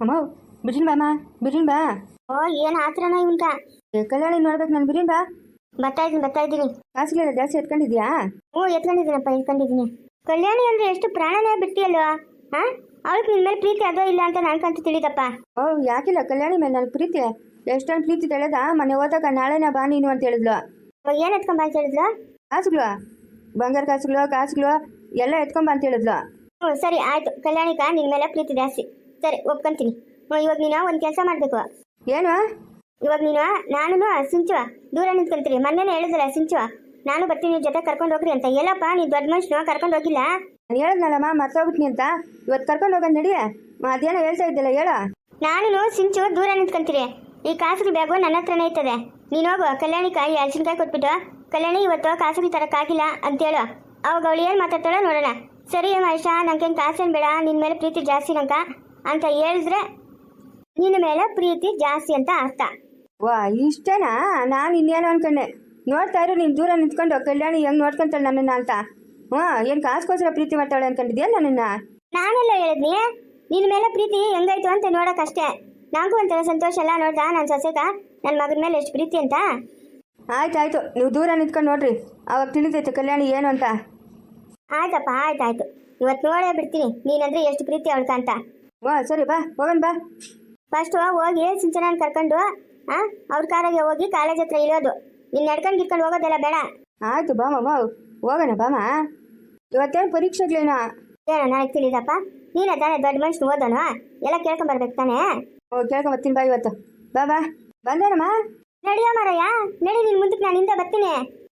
ಅಮ್ಮ ಬಿರಿನ್ ಬಾಮ್ಮ ಬಿರಿನ್ ಬಾ. ಓ ಏನು ಆತ್ರನ ಇವಂತ ಏ, ಕಲ್ಯಾಣಿ ನೋಡ್ಬೇಕು ನಾನು. ಬಿರಿನ್ ಬಾ. ಬರ್ತಾ ಇದ್ದೀನಿ ಬರ್ತಾ ಇದ್ದೀನಿ. ಕಾಸುಗಳೆಲ್ಲ ಜಾಸ್ತಿ ಎತ್ಕೊಂಡಿದ್ಯಾ ಹ್ಞೂ ಎತ್ಕೊಂಡಿದ್ದೀನಪ್ಪ ಎತ್ಕೊಂಡಿದ್ದೀನಿ. ಕಲ್ಯಾಣಿ ಅಂದ್ರೆ ಎಷ್ಟು ಪ್ರಾಣನೇ ಬಿಟ್ಟಿಯಲ್ವಾ ಹಾ ಅವಳಿಗೆ ನಿಮ್ಮ ಮೇಲೆ ಪ್ರೀತಿ ಅದೋ ಇಲ್ಲ ಅಂತ ನಾನ್ಕಂತ ತಿಳಿದಪ್ಪ. ಓ ಯಾಕಿಲ್ಲ ಕಲ್ಯಾಣಿ ಮೇಲೆ ನನಗೆ ಪ್ರೀತಿ. ಎಷ್ಟೊಂದು ಪ್ರೀತಿ ತಿಳಿದ ಮನೆ ಹೋದಾಗ ನಾಳೆನ ಬಾ ನೀನು ಅಂತ ಹೇಳಿದ್ಲು. ಅವಾಗ ಏನು ಎತ್ಕೊಂಬ ಅಂತ ಹೇಳಿದ್ಲು? ಕಾಸುಗಳು ಬಂಗಾರ ಕಾಸುಗಳು ಕಾಸುಗಳು ಎಲ್ಲ ಎತ್ಕೊಂಬ ಅಂತ ಹೇಳಿದ್ಲು. ಹ್ಞೂ ಸರಿ ಆಯ್ತು. ಕಲ್ಯಾಣಿಕ ನಿನ್ ಮೇಲೆ ಪ್ರೀತಿ ಜಾಸ್ತಿ. ಸರಿ ಒಪ್ಕೊಂತೀನಿ. ಇವಾಗ ನೀನು ಒಂದು ಕೆಲಸ ಮಾಡಬೇಕು. ಏನು? ಇವಾಗ ನೀನು ನಾನು ಸಿಂಚುವ. ದೂರ ನಿಂತ್ಕೊಂತೀರಿ ಮೊನ್ನೆನೇ ಹೇಳಿದ್ರೆ ಸಿಂಚುವ. ನಾನು ಬರ್ತೀನಿ ಜೊತೆ ಕರ್ಕೊಂಡು ಹೋಗ್ರಿ ಅಂತ. ಎಲ್ಲಪ್ಪ ನೀ ದೊಡ್ಡ ಮನುಷ್ಯನು ಕರ್ಕೊಂಡು ಹೋಗಿಲ್ಲ? ಹೇಳಿದ್ನಲ್ಲಮ್ಮ ಮರ್ತೋಗ್ಬಿಟ್ನಿ ಅಂತ. ಇವತ್ತು ಕರ್ಕೊಂಡು ಹೋಗೋದ್ ನಡಿ. ಅದೇನೋ ಹೇಳ್ತಾ ಇದ್ದಿಲ್ಲ ಹೇಳು. ನಾನು ಸಿಂಚು ದೂರ ನಿಂತ್ಕೊಂತೀರಿ ಈ ಕಾಸುಗಳ ಬ್ಯಾಗು ನನ್ನ ಹತ್ರನೇ ಇರ್ತದೆ. ನೀನು ಹೋಗು ಕಲ್ಯಾಣಿಕಾಯಿ ಹಲಸಿನಕಾಯಿ ಕೊಟ್ಬಿಟ್ಟು. ಕಲ್ಯಾಣಿ ಇವತ್ತು ಕಾಸುಗಳು ತರಕ್ಕಾಗಿಲ್ಲ ಅಂತೇಳು ಅವಾಗ ಅವಳು ಏನು ಮಾತಾಡ್ತಾಳೋ ನೋಡೋಣ. ಸರಿ ಮಹೇಶ ನಂಗೇನು ಕಾಸೇನು ಬೇಡ ನಿನ್ನ ಮೇಲೆ ಪ್ರೀತಿ ಜಾಸ್ತಿ ನಂಕ ಅಂತ ಹೇಳಿದ್ರೆ ನಿನ್ನ ಮೇಲೆ ಪ್ರೀತಿ ಜಾಸ್ತಿ ಅಂತ ಅರ್ಥ. ವಾ ಇಷ್ಟನಾ? ನಾನು ಇನ್ನೇನು ಅನ್ಕೊಂಡೆ. ನೋಡ್ತಾ ಇರು ನೀನು ದೂರ ನಿಂತ್ಕೊಂಡು ಕಲ್ಯಾಣಿ ಹೆಂಗ್ ನೋಡ್ಕೊಂತಾಳೆ ನನ್ನನ್ನ ಅಂತ. ಹ್ಞೂ ಏನು ಕಾಸ್ಕೋಸ್ಕರ ಪ್ರೀತಿ ಮಾಡ್ತಾಳೆ ಅನ್ಕೊಂಡಿದ್ಯಾ ನನ್ನನ್ನ? ನಾನೆಲ್ಲ ಹೇಳಿದ್ನಿ. ನಿನ್ನ ಮೇಲೆ ಪ್ರೀತಿ ಹೆಂಗಾಯ್ತು ಅಂತ ನೋಡೋಕ್ಕಷ್ಟೇ. ನನಗೂ ಒಂಥರ ಸಂತೋಷ ಎಲ್ಲ ನೋಡ್ತಾ ನನ್ನ ಸಸ್ಯಕ ನನ್ನ ಮಗನ ಮೇಲೆ ಎಷ್ಟು ಪ್ರೀತಿ ಅಂತ. ಆಯ್ತು ಆಯ್ತು ನೀವು ದೂರ ನಿಂತ್ಕೊಂಡು ನೋಡ್ರಿ. ಅವಾಗ ತಿಳಿತೈತೆ ಕಲ್ಯಾಣಿ ಏನು ಅಂತ. ಆಯ್ತಪ್ಪ ಆಯ್ತಾಯ್ತು. ಇವತ್ತು ನೋಡೇ ಬಿಡ್ತೀನಿ. ನೀನಂದ್ರೆ ಎಷ್ಟು ಪ್ರೀತಿ ಅವಳ್ಕ ವಾ ಸರಿ ಬಾ ಹೋಗೋಣ ಬಾ. ಫಸ್ಟ್ ಹೋಗಿ ಸಿಂಚನ ಕರ್ಕೊಂಡು ಆ ಅವ್ರ ಕಾರಾಗೆ ಹೋಗಿ ಕಾಲೇಜ್ ಹತ್ರ ಇಳಿಯೋದು ನಿನ್ನ ನಡ್ಕೊಂಡು ಗಿಟ್ಕೊಂಡು ಹೋಗೋದೆಲ್ಲ ಬೇಡ. ಆಯ್ತು ಬಾಮ ಬಾ ಹೋಗೋಣ ಬಾಮ. ಇವತ್ತೇನು ಪರೀಕ್ಷೆಗಳೇನೋ? ಏನೋ ನನಗೆ ತಿಳಿದಪ್ಪ. ನೀನೇ ತಾನೇ ದೊಡ್ಡ ಮನುಷ್ಯನ ಓದೋಣ ಎಲ್ಲ ಕೇಳ್ಕೊಂಬರ್ಬೇಕು ತಾನೇ? ಓ ಕೇಳ್ಕೊಂಬರ್ತೀನಿ ಬಾ ಇವತ್ತು. ಬಾ ಬಾ. ಬಂದೇನಮ್ಮ? ನಡಿಯೋ ಮಾರಯ್ಯ. ನಡಿ ನಿನ್ನ ಮುಂದಕ್ಕೆ ನಾನು ಹಿಂದೆ ಬರ್ತೀನಿ.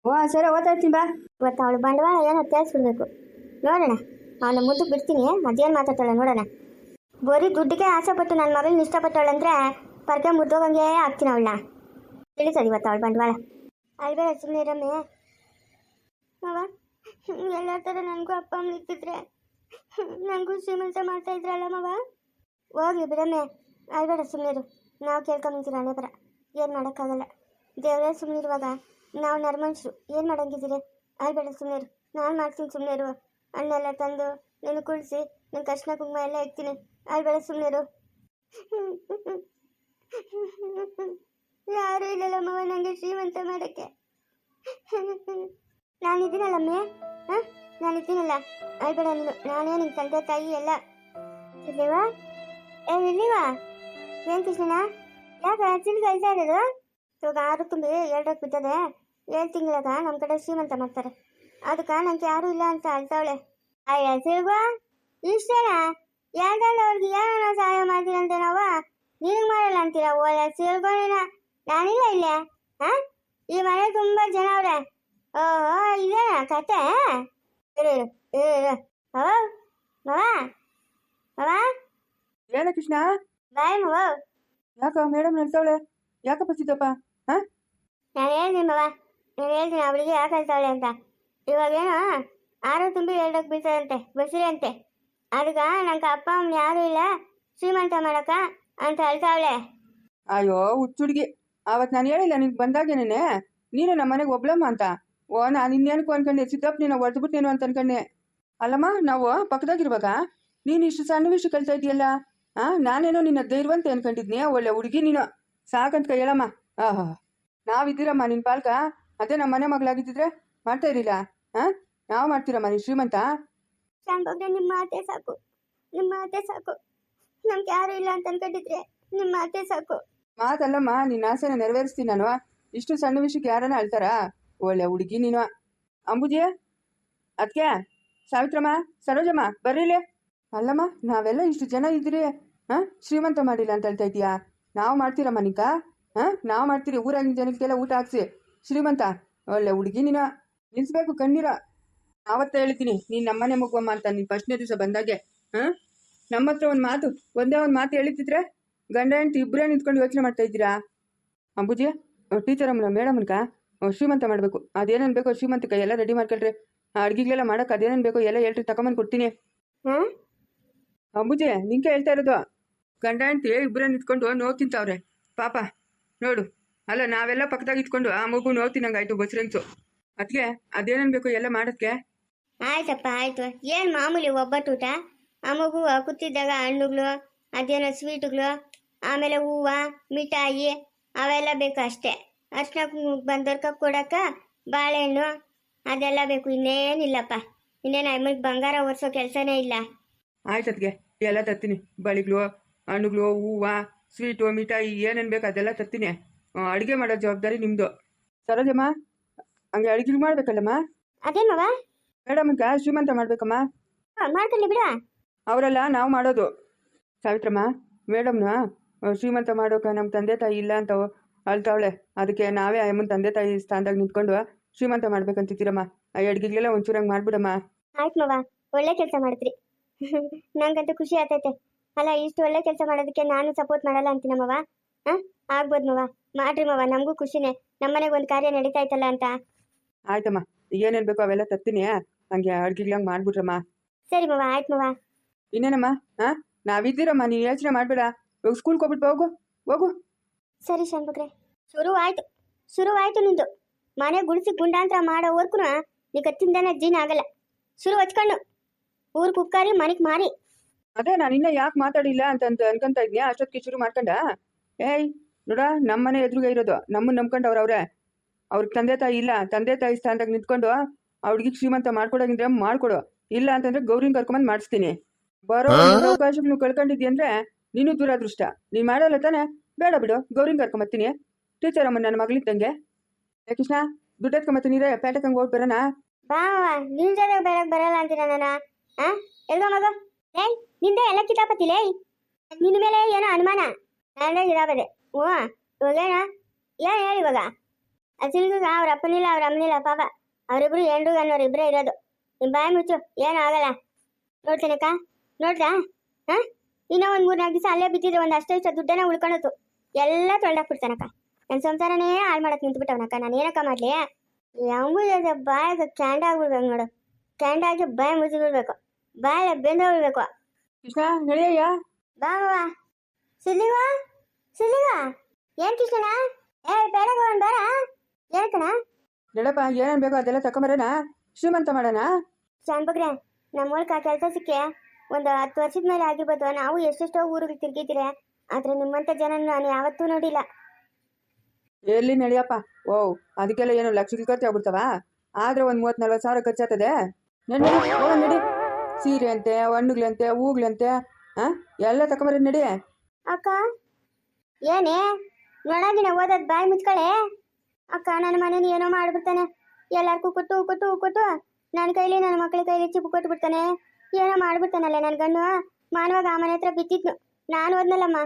ಓ ಸರಿ ಓದ್ತಾ ಇರ್ತೀನಿ ಬಾ. ಇವತ್ತು ಅವಳು ಬಂಡವಾಳ ಏನೋ ತಿಳಿಸ್ಬಿಡ್ಬೇಕು ನೋಡೋಣ. ಅವನ ಮುಂದಕ್ಕೆ ಬಿಡ್ತೀನಿ. ಅದೇನು ಮಾತಾಡ್ತಾಳೆ ನೋಡೋಣ. ಬರೀ ದುಡ್ಡಿಗೆ ಆಸೆ ಪಟ್ಟು ನನ್ನ ಮಗಳನ್ನ ಇಷ್ಟಪಟ್ಟವಳಂದ್ರೆ ಪರ್ಕೆ ಮುದ್ದೋಗಂಗೆ ಆಗ್ತೀನಿ ಅವಳನ್ನ. ತಿಳಿಸೋದು ಇವತ್ತು ಅವಳು ಬಂಡವಾಳ. ಅಲ್ಬೇಡ ಸುಮ್ಮನೆ ಇರಮ್ಮೆ. ಅವ ಎಲ್ಲರ ಥರ ನನಗೂ ಅಪ್ಪ, ಅಮ್ಮ ಇರ್ತಿದ್ರೆ ನನಗೂ ಶ್ರೀಮಂತ ಮಾಡ್ತಾ ಇದ್ರಲ್ಲ ಮವ? ಹೋಗಿ ಬಿಡಮ್ಮೆ. ಅಲ್ಬೇಡ ಸುಮ್ಮನಿರು ನಾವು ಕೇಳ್ಕೊಂಬಂತೀರ ಹಣೆ ಬರ ಏನು ಮಾಡೋಕ್ಕಾಗಲ್ಲ. ದೇವರೇ ಸುಮ್ಮನಿರುವಾಗ ನಾವು ನರ್ಮನುಷ್ಯರು. ಏನು ಮಾಡೋಂಗಿದ್ದೀರಿ? ಅಲ್ಬೇಡ ಸುಮ್ಮನಿರು ನಾನು ಮಾಡ್ತೀನಿ ಸುಮ್ಮನಿರು ಹಣ್ಣೆಲ್ಲ ತಂದು ನಿನ್ನ ಕುಳಿಸಿ ನಿನ್ನ ಕೃಷ್ಣ ಕುಂಕುಮ ಎಲ್ಲ ಇಕ್ತೀನಿ. ಅಲ್ಬೇಡ ಸುಮ್ಮನೆರು ಯಾರು ಇಲ್ಲಲ್ಲ ಮವ ನನಗೆ ಶ್ರೀಮಂತ ಮಾಡೋಕ್ಕೆ. ನಾನಿದ್ದೀನಲ್ಲಮ್ಮೆ ಹಾಂ? ನಾನಿದ್ದೀನಲ್ಲ ಅಲ್ಬೇಡ ನೀನು, ನಾನೇ ನಿನ್ನ ತಂದೆ, ತಾಯಿ ಎಲ್ಲ. ಇಲ್ಲಿವಾ? ಏ, ಇಲ್ಲಿವಾ? ಏನು ಕೃಷ್ಣನ ಯಾಕೆ ಚಿಲ್ ಕಳ್ತಾ ಇರೋದು? ಇವಾಗ ಆರು ತುಂಬಿ ಎರಡಕ್ಕೆ ಬಿದ್ದದೆ. ಏಳು ತಿಂಗಳಾಗ ನಮ್ಮ ಕಡೆ ಶ್ರೀಮಂತ ಮಾಡ್ತಾರೆ. ಅದಕ್ಕೆ ನನಗೆ ಯಾರೂ ಇಲ್ಲ ಅಂತ ಅಳ್ತಾವಳೆ. ಅಯ್ಯ ಸಿಲ್ವಾ ಇಷ್ಟೇನಾ? ಯಾಕಂದ್ರೆ ಅವ್ರಿಗೆ ಏನೋ ಸಹಾಯ ಮಾಡ್ತೀನಿ ಅಂತ ನಾವು ನಿನಗೆ ಮಾಡಲ್ಲ ಅಂತೀರ? ಒಳ್ಳೆ ಸಿಲ್ಗೋಣ ನಾನಿಲ್ಲ ಇಲ್ಲೇ ಹಾ? ಈ ಮನೆ ತುಂಬಾ ಜನ ಅವ್ರೆ. ಓ ಇದೇನಾ ಕತೆ? ಮವ? ಮವ? ಏನ ಕೃಷ್ಣ? ಬಾಯ್ ಮವ. ಯಾಕ ಮೇಡಮ್ ಹೇಳ್ತಾವಳೆ ಯಾಕಪ್ಪ ಸಿದ್ದಪ್ಪ ಹಾ? ನಾನು ಹೇಳ್ತೀನಿ ಬಾಬಾ ನಾನು ಹೇಳ್ತೀನಿ ಅವಳಿಗೆ ಯಾಕೆ ಅಂತ. ಇವಾಗೇನು ಆರು ತುಂಬಿ ಎರಡಕ್ಕೆ ಬೀಳ್ತದಂತೆ ಬಸಿರಂತೆ ಅಂತೆ ಅದಕ್ಕೆ ನಂಗೆ ಅಪ್ಪ, ಅಮ್ಮ ಯಾರು ಇಲ್ಲ. ಶ್ರೀಮಂತ ಮಾಡಕ ಅಂತ ಹೇಳ್ತಾವಳೆ. ಅಯ್ಯೋ ಹುಚ್ಚುಡ್ಗಿ ಅವತ್ತು ನಾನು ಹೇಳಿಲ್ಲ ನಿನ್ಗೆ ಬಂದಾಗೇನೆ ನೀನು ನಮ್ಮ ಮನೆಗೆ ಒಬ್ಳಮ್ಮ ಅಂತ? ಓ, ನಾನು ಇನ್ನೇನಕ್ಕೂ ಅನ್ಕೊಂಡೆ, ಸಿದ್ದಪ್ಪ ನೀನು ಹೊಡೆದ್ಬಿಟ್ಟೇನು ಅಂತ ಅನ್ಕೊಂಡೆ. ಅಲ್ಲಮ್ಮ, ನಾವು ಪಕ್ಕದಾಗಿರುವಾಗ ನೀನು ಇಷ್ಟು ಸಣ್ಣ ವಿಷಯ ಕಲ್ತಾ ಇದೆಯಲ್ಲ ಆ, ನಾನೇನೋ ನಿನ್ನ ಧೈರ್ಯವಂತ ಅನ್ಕೊಂಡಿದ್ನಿ, ಒಳ್ಳೆ ಹುಡುಗಿ ನೀನು. ಸಾಕಂತ ಹೇಳಮ್ಮ. ಆಹಾ ನಾವಿದ್ದೀರಮ್ಮ ನಿನ್ನ ಪಾಲ್ಕ. ಅದೇ ನಮ್ಮ ಮನೆ ಮಗಳಾಗಿದ್ದಿದ್ರೆ ಮಾಡ್ತಾ ಇರಲಿಲ್ಲ ಹಾಂ ನಾವು ಮಾಡ್ತೀರಮ್ಮ, ನೀನು ಶ್ರೀಮಂತ? ನಿಮ್ಮ ಅತ್ತೆ ಸಾಕು. ನಿಮ್ಮ ಮಾತೆ ಸಾಕು. ನಮ್ಗೆ ಯಾರು ಇಲ್ಲ ಅಂತ ಅನ್ಕೊಂಡಿದ್ರೆ ನಿಮ್ಮ ಅತ್ತೆ ಸಾಕು. ಮಾತಲ್ಲಮ್ಮ, ನಿನ್ನ ಆಸೆನ ನೆರವೇರಿಸ್ತೀನಿ ನಾನು. ಇಷ್ಟು ಸಣ್ಣ ವಿಷಯಕ್ಕೆ ಯಾರನ್ನ ಅಳ್ತಾರಾ? ಒಳ್ಳೆ ಹುಡುಗಿ ನೀನು. ಅಂಬುಜಿ, ಅದ್ಕೆ? ಸಾವಿತ್ರಮ್ಮ, ಸರೋಜಮ್ಮ ಬರ್ರಿಲೇ ಅಲ್ಲಮ್ಮ, ನಾವೆಲ್ಲ ಇಷ್ಟು ಜನ ಇದ್ರಿ ಹಾಂ? ಶ್ರೀಮಂತ ಮಾಡಿಲ್ಲ ಅಂತ ಹೇಳ್ತಾ ಇದೀಯಾ ನಾವು ಮಾಡ್ತೀರಮ್ಮ ನಿಕ? ಹಾ? ನಾವು ಮಾಡ್ತೀರಿ, ಊರಾಗಿನ ಜನಕ್ಕೆಲ್ಲ ಊಟ ಹಾಕ್ಸಿ. ಶ್ರೀಮಂತ, ಒಳ್ಳೆ ಹುಡುಗಿ ನೀನು. ನಿಲ್ಲಿಸ್ಬೇಕು ಕಣ್ಣೀರ. ಆವತ್ತೇ ಹೇಳ್ತೀನಿ ನೀನು ನಮ್ಮನೆ ಮಗುವಮ್ಮ ಅಂತ ನೀನು ಫಸ್ಟ್ನೇ ದಿವಸ ಬಂದಾಗೆ ಹ? ನಮ್ಮ ಹತ್ರ ಒಂದು ಮಾತು ಒಂದೇ ಒಂದು ಮಾತು ಹೇಳಿದ್ರೆ ಗಂಡ ಹೆಂಡತಿ ಇಬ್ಬರೇ ನಿಂತ್ಕೊಂಡು ಯೋಚನೆ ಮಾಡ್ತಾ ಇದ್ದೀರಾ? ಅಂಬುಜಿ ಟೀಚರ್ ಅಮ್ಮನ ಮೇಡಮ್ನಕ ಶ್ರೀಮಂತ ಮಾಡಬೇಕು ಅದೇನೇನು ಬೇಕೋ ಶ್ರೀಮಂತಕ ಎಲ್ಲ ರೆಡಿ ಮಾಡ್ಕೊಳ್ರಿ. ಅಡುಗೆಗಳೆಲ್ಲ ಮಾಡೋಕೆ ಅದೇನೇನು ಬೇಕೋ ಎಲ್ಲ ಹೇಳ್ರಿ ತಗೊಂಬಂದು ಕೊಡ್ತೀನಿ. ಹ್ಞೂ ಅಂಬುಜಿ ನಿಂಗೆ ಹೇಳ್ತಾ ಇರೋದು ಗಂಡ ಹೆಂಡತಿ ಇಬ್ಬರೇ ನಿಂತ್ಕೊಂಡು ನೋವು ತಿಂತಾವ್ರೆ. ಪಾಪ ನೋಡು ಅಲ್ಲ ನಾವೆಲ್ಲ ಪಕ್ಕದಾಗ ಇಟ್ಕೊಂಡು ಆ ಮಗು ನೋವು ತಿನ್ನಂಗಾಯ್ತು ಬಸ್ರಂಗ್ಸು ಅದಕ್ಕೆ ಅದೇನೇನು ಬೇಕೋ ಎಲ್ಲ ಮಾಡೋಕ್ಕೆ ಆಯ್ತಪ್ಪ ಆಯ್ತು. ಏನು ಮಾಮೂಲಿ ಒಬ್ಬಟ್ಟು ಊಟ? ಆ ಮಗು ಕೂತಿದ್ದಾಗ ಹಣ್ಣುಗಳು ಅದೇನೋ ಸ್ವೀಟುಗಳು ಆಮೇಲೆ ಹೂವು ಮಿಠಾಯಿ ಅವೆಲ್ಲ ಬೇಕು ಅಷ್ಟೇ. ಅರ್ಶಿನ ಬಂದವ್ರಕ ಕೊಡಕ್ಕ ಬಾಳೆಹಣ್ಣು ಅದೆಲ್ಲ ಬೇಕು. ಇನ್ನೇನಿಲ್ಲಪ್ಪ. ಇನ್ನೇನು ಅಮ್ಮನಿಗೆ ಬಂಗಾರ ಒರೆಸೋ ಕೆಲಸನೇ ಇಲ್ಲ. ಆಯ್ತದ್ಗೆ ಎಲ್ಲ ತರ್ತೀನಿ. ಬಳಿಗಳು ಹಣ್ಣುಗಳು ಹೂವು ಸ್ವೀಟು ಮಿಠಾಯಿ ಏನೇನು ಬೇಕು ಅದೆಲ್ಲ ತರ್ತೀನಿ. ಅಡುಗೆ ಮಾಡೋ ಜವಾಬ್ದಾರಿ ನಿಮ್ಮದು ಸರೋಜಮ್ಮ ಹಂಗೆ ಅಡುಗೆ ಮಾಡಬೇಕಲ್ಲಮ್ಮ? ಅದೇನವ್ವ? ಮೇಡಮ್ಗೆ ಶ್ರೀಮಂತ ಮಾಡ್ಬೇಕಮ್ಮ. ಮಾಡ್ಕೊಳ್ಳಿ ಬಿಡು. ಅವರೆಲ್ಲ ನಾವು ಮಾಡೋದು. ಸಾವಿತ್ರಮ್ಮ ಮೇಡಮ್ನ ಶ್ರೀಮಂತ ಮಾಡೋಕೆ ನಮ್ಮ ತಂದೆ ತಾಯಿ ಇಲ್ಲ ಅಂತ ಅಳ್ತಾವಳೆ. ಅದಕ್ಕೆ ನಾವೇ ಅಮ್ಮನ ತಂದೆ ತಾಯಿ ಸ್ಥಾನದಾಗ ನಿಂತ್ಕೊಂಡು ಶ್ರೀಮಂತ ಮಾಡ್ಬೇಕಂತಿದ್ದೀರಮ್ಮ. ಆ ಅಡ್ಗೆಗೆಲ್ಲ ಒಂಚೂರಂಗೆ ಮಾಡ್ಬಿಡಮ್ಮ. ಆಯ್ತು ಮವ ಒಳ್ಳೆ ಕೆಲಸ ಮಾಡಿದ್ರಿ ನಂಗಂತೂ ಖುಷಿ ಆತೈತೆ ಅಲ್ಲ ಇಷ್ಟು ಒಳ್ಳೆ ಕೆಲಸ ಮಾಡೋದಕ್ಕೆ ನಾನು ಸಪೋರ್ಟ್ ಮಾಡಲ್ಲ ಅಂತೀನಮ್ಮವ ಮವ? ಹಾಂ ಆಗ್ಬೋದು ಮವ. ಮಾಡ್ರಿ ಮವ ನಮಗೂ ಖುಷಿನೇ. ನಮ್ಮನೆಗೆ ಒಂದು ಕಾರ್ಯ ನಡೀತಾ ಇತ್ತಲ್ಲ ಅಂತ. ಆಯ್ತಮ್ಮ ಏನೇನು ಬೇಕೋ ಅವೆಲ್ಲ ತರ್ತೀನಿ ಹಂಗೆ ಅಡ್ಗೆಗ್ಲಂಗೆ ಮಾಡ್ಬಿಟ್ರಮ್ಮ. ಸರಿ ಮವ ಆಯ್ತು ಮವ. ಇನ್ನೇನಮ್ಮ? ಹಾ? ನಾವಿದ್ದೀರಮ್ಮ ನೀನು ಯೋಚನೆ ಮಾಡಬೇಡ. ಇವಾಗ ಸ್ಕೂಲ್ಗೆ ಹೋಗ್ಬಿಟ್ಟು ಹೋಗು ಹೋಗು. ಸರಿ ಶಾನ್ಬಗ್ರೆ ಶುರುವಾಯ್ತು ಶುರುವಾಯ್ತು ನಿಂದು. ಮನೆ ಗುಡಿಸಿ ಗುಂಡಾಂತರ ಮಾಡೋವರ್ಗು ನೀ ಕತ್ತಿಂದನೇ ಜೀನ್ ಆಗಲ್ಲ. ಶುರು ಹಚ್ಕೊಂಡು ಊರ್ ಕುಕ್ಕಾರಿ ಮನೆಗೆ ಮಾರಿ. ಅದೇ ನಾನು ಇನ್ನ ಯಾಕೆ ಮಾತಾಡಿಲ್ಲ ಅಂತ ಅಂತ ಅನ್ಕೊಂತ ಇದ್ನ್ಯಾ? ಅಷ್ಟೊತ್ತಿಗೆ ಶುರು ಮಾಡ್ಕೊಂಡ? ಏಯ್ ನೋಡ ನಮ್ಮನೆ ಎದುರುಗೆ ಇರೋದು. ನಮ್ಮನ್ನ ನಂಬ್ಕೊಂಡು ಅವ್ರವ್ರೆ ಅವ್ರ ತಂದೆ ತಾಯಿ ಇಲ್ಲ. ತಂದೆ ತಾಯಿ ಸ್ಥಾನದಾಗ ನಿಂತ್ಕೊಂಡು ಅವ್ರಿಗೆ ಶ್ರೀಮಂತ ಮಾಡ್ಕೊಡೋಗಿದ್ರೆ ಮಾಡ್ಕೊಡು. ಇಲ್ಲ ಅಂತಂದ್ರೆ ಗೌರಿನ ಕರ್ಕೊಂಬಂದು ಮಾಡಿಸ್ತೀನಿ. ಬರೋ ಅವಕಾಶ ಅವಕಾಶಗಳು ಕಳ್ಕೊಂಡಿದ್ಯ ಅಂದ್ರೆ ನೀನು ದುರಾದೃಷ್ಟ. ನೀನ್ ಮಾಡಲ್ಲ ತಾನೆ? ಬೇಡ ಬಿಡು ಗೌರಿನ ಕರ್ಕೊಂಬತ್ತೀನಿ. ಟೀಚರ್ ಅಮ್ಮ ನನ್ನ ಮಗಳಿದ್ದಂಗೆ. ಏ ಕೃಷ್ಣ ದುಡ್ಡು ಎತ್ಕೊಂಬತ್ತೀನಿ ಪೇಟೆಕಂಗೆ ಹೋಗಿ ಬರೋಣ ಬಾ ನಿನ್ ಜೊತೆ ಬೇಡಕ್ ಬರಲ್ಲ ಅಂತೀರ ನಾನು? ಆ ಎಲ್ಗೋ ಮಗ? ಏಯ್ ನಿಂದೆ ಎಲ್ಲ ಕಿತಾಪತಿ ಲೇ ನಿನ್ನ ಮೇಲೆ ಏನೋ ಅನುಮಾನ? ನನ್ನ ಇದಾಗದೆ ಓ ಇವಾಗೇನ? ಏನ್ ಹೇಳಿ ಇವಾಗ? ಅಸಿಲ್ಗ ಅವ್ರ ಅಪ್ಪನಿಲ್ಲ ಅವ್ರ ಅಮ್ಮನಿಲ್ಲ ಪಾಪ. ಅವರಿಬ್ರು ಎಂಡ್ರು ಅನ್ನೋರು ಇಬ್ಬರೇ ಇರೋದು. ನಿಮ್ಮ ಬಾಯಿ ಮುಚ್ಚು ಏನೂ ಆಗಲ್ಲ. ನೋಡ್ತೀನಕ್ಕ? ನೋಡ್ದಾ? ಹಾ? ಇನ್ನೂ ಒಂದು ಮೂರು ನಾಲ್ಕು ದಿವಸ ಅಲ್ಲೇ ಬಿದ್ದಿದ್ದೆ ಒಂದು ಅಷ್ಟೇ ಇಷ್ಟ ದುಡ್ಡನ್ನ ಉಳ್ಕೊಳತ್ತು ಎಲ್ಲ ತೊಳ್ದಾಕ್ಬಿಡ್ತಾನಕ್ಕ. ನನ್ನ ಸಂಸಾರನೇ ಹಾಳು ಮಾಡಕ್ ನಿಂತ್ಬಿಟ್ಟವನಕ್ಕ. ನಾನು ಏನಕ್ಕ ಮಾಡಲಿ? ಯಾವ ಬಾಯಾಗ ಕ್ಯಾಂಡ ಆಗ್ಬಿಡ್ಬೇಕು ನೋಡು. ಕ್ಯಾಂಡ ಆಗಿ ಬಾಯ ಮುಚ್ಚಿ ಬಿಡ್ಬೇಕು. ಬಾಯ ಬೆಂದೋಗ್ಬಿಡ್ಬೇಕು ಕೃಷ್ಣ ಬಾ ಬಾ ಸಿಲ್ಲಿಗ? ಸಿಲ್ಲಿಗ? ಏನ್ ಕೃಷ್ಣಣ್ಣ? ಏ ಬೇಡ ಬಾರ ಏನಕ್ಕಣ ನಡಪ್ಪ ಏನೇನ್ ಬೇಕೋ ಅದೆಲ್ಲ ತಕೊಂಬರೋಣ. ಶ್ರೀಮಂತ ಮಾಡೋಣ. ಶಾನ್ಬಗ್ರೆ ಮೂಲಕ ಕೆಲಸ ಸಿಕ್ಕೆ ಒಂದು ಹತ್ತು ವರ್ಷದ ಮೇಲೆ ಆಗಿರ್ಬೋದು. ನಾವು ಎಷ್ಟೆಷ್ಟೋ ಊರಿಗೆ ತಿರ್ಗಿದ್ದೀರಿ ಆದ್ರೆ ನಿಮ್ಮಂತ ಜನ ನಾನು ಯಾವತ್ತೂ ನೋಡಿಲ್ಲ. ಎಲ್ಲಿ ನಡೆಯಪ್ಪ? ಓ ಅದಕ್ಕೆಲ್ಲ ಏನು ಲಕ್ಷ ಖರ್ಚು ಆಗ್ಬಿಡ್ತಾವ? ಆದ್ರೆ ಒಂದು ಮೂವತ್ತು ನಲ್ವತ್ತು ಸಾವಿರ ಖರ್ಚಾಗ್ತದೆ. ನಡಿ ನಡಿ. ಸೀರೆ ಅಂತೆ ಹಣ್ಣುಗಳಂತೆ ಹೂಗಳಂತೆ ಹಾಂ ಎಲ್ಲ ತಕೊಂಬರ ನಡಿ. ಅಕ್ಕ ಏನೇ? ನೋಡಾಗಿನ ಓದೋದ್ ಬಾಯಿ ಮುಚ್ಕಳೆ ಅಕ್ಕ, ನನ್ನ ಮನೇನ ಏನೋ ಮಾಡ್ಬಿಡ್ತಾನೆ. ಎಲ್ಲಾರ್ಗೂ ಕೊಟ್ಟು ಕೊಟ್ಟು ಕೊಟ್ಟು ನನ್ನ ಕೈಲಿ ನನ್ನ ಮಕ್ಕಳ ಕೈಲಿ ಚಿಪ್ಪು ಕೊಟ್ಟು ಬಿಡ್ತಾನೆ ಏನೋ ಮಾಡ್ಬಿಡ್ತಾನಲ್ಲ ನನ್ನ ಗಂಡು. ಮಾನವಾಗ ಆ ಮನೆ ಹತ್ರ ಬಿದ್ದಿದ್ನು. ನಾನು ಓದ್ನಲ್ಲಮ್ಮ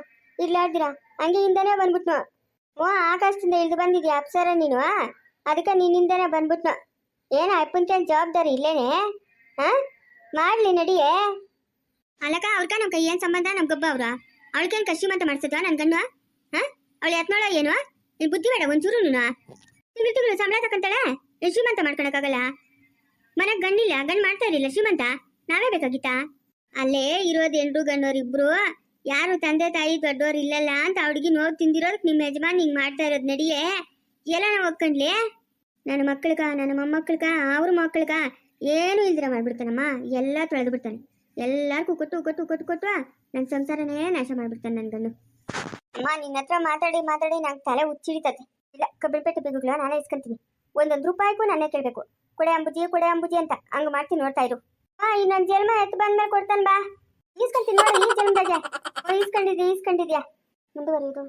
ಇರ್ಲಾರ್ದಿರ? ಹಂಗೆ ಹಿಂದನೇ ಬಂದ್ಬಿಟ್ನು. ಓ, ಆಕಾಶದಿಂದ ಇಳಿದು ಬಂದಿದ್ಯಾ ಅಪ್ಸರ ನೀನು? ಅದಕ್ಕೆ ನಿನ್ನಿಂದನೇ ಬಂದ್ಬಿಟ್ನು. ಏನ, ಅಪ್ಪನ ಜವಾಬ್ದಾರಿ ಇಲ್ಲೇನೆ? ಹಾ? ಮಾಡ್ಲಿ ನಡಿಯೇ. ಅಲ್ಲಕ ಅವ್ರಕ ಕೈ ಏನ್ ಸಂಬಂಧ? ನಮ್ ಗೊಬ್ಬ ಅವ್ರ? ಅವಳಿಗೇನ್ ಕಶ್ಮಂತ ಮಾಡ್ಸದ್ವಾ ನನ್ ಗಂಡು ಹಾ? ಅವಳು ಎತ್ನೋಳ ಏನು? ನಿನ್ ಬುದ್ಧಿ ಬೇಡ ಒಂಚೂರು ನೀನು ತಿಂಗಳು ಸಂಬಳ ತಕೊಂತಾಳೆ? ನೀನ್ ಶ್ರೀಮಂತ ಮಾಡ್ಕೊಳಕ್ಕಾಗಲ್ಲ? ಮನೆ ಗಂಡಿಲ್ಲ, ಗಂಡ್ ಮಾಡ್ತಾ ಇರಲಿಲ್ಲ, ಶ್ರೀಮಂತ? ನಾವೇ ಬೇಕಾಗಿತ್ತಾ ಅಲ್ಲೇ ಇರೋದು ಎಲ್ರು ಗಂಡೋರಿಬ್ರು ಯಾರು ತಂದೆ ತಾಯಿ ದೊಡ್ಡೋರು ಇಲ್ಲಲ್ಲ ಅಂತ ಅವ್ಳಿಗೆ ನೋವು ತಿಂದಿರೋದಕ್ಕೆ ನಿಮ್ಮ ಯಜಮಾನ್ ಹಿಂಗ್ ಮಾಡ್ತಾ ಇರೋದ್ ನಡಿಯೇ? ಎಲ್ಲ ನಾವು ಒಪ್ಕೊಂಡ್ಲಿ? ನನ್ನ ಮಕ್ಕಳ್ಗ ನನ್ನ ಮೊಮ್ಮಕ್ಕಳ್ಗ ಅವ್ರ ಮಕ್ಕಳ್ಗ ಏನು ಇಲ್ದಿರ ಮಾಡ್ಬಿಡ್ತಾನಮ್ಮ. ಎಲ್ಲ ತೊಳೆದು ಬಿಡ್ತಾನೆ ಎಲ್ಲಾರ್ಗೂ ಕೊಟ್ಟು ಕೊಟ್ಟು ಕೊಟ್ಟು ಕೊಟ್ಟು ನನ್ನ ಸಂಸಾರನೇ ನಾಶ ಮಾಡ್ಬಿಡ್ತಾನೆ ನನ್ನ ಗಂಡು. ಅಮ್ಮ ನಿನ್ನ ಹತ್ರ ಮಾತಾಡಿ ಮಾತಾಡಿ ನಂಗೆ ತಲೆ ಹುಚ್ಚಿಡಿತತೆ ಇಲ್ಲ ಕಬ್ಬಿಪೇಟೆ ಬೇಗುಗಳ ನಾನೇ ಇಸ್ಕೊಂತೀನಿ. ಒಂದೊಂದು ರೂಪಾಯಿಗೂ ನಾನೇ ಕೇಳಬೇಕು. ಕೊಡೆ ಅಂಬುಜಿ ಕೊಡೆ ಅಂಬುಜಿ ಅಂತ. ಹಂಗೆ ಮಾಡ್ತೀನಿ ನೋಡ್ತಾ ಇರು. ಹಾ ಇನ್ನೊಂದು ಜನ್ಮ ಎತ್ತು ಬಂದ್ಮೇಲೆ ಕೊಡ್ತಾನೆ ಬಾ. ಈಸ್ಕೊಂತೀನಿ ನೋಡಿ ಈ ಜನ್ಮದಾಗೆ. ಓ, ಈಸ್ಕೊಂಡಿದ್ಯಾ ಈಸ್ಕೊಂಡಿದ್ಯಾ. ಮುಂದುವರಿಯೋದು.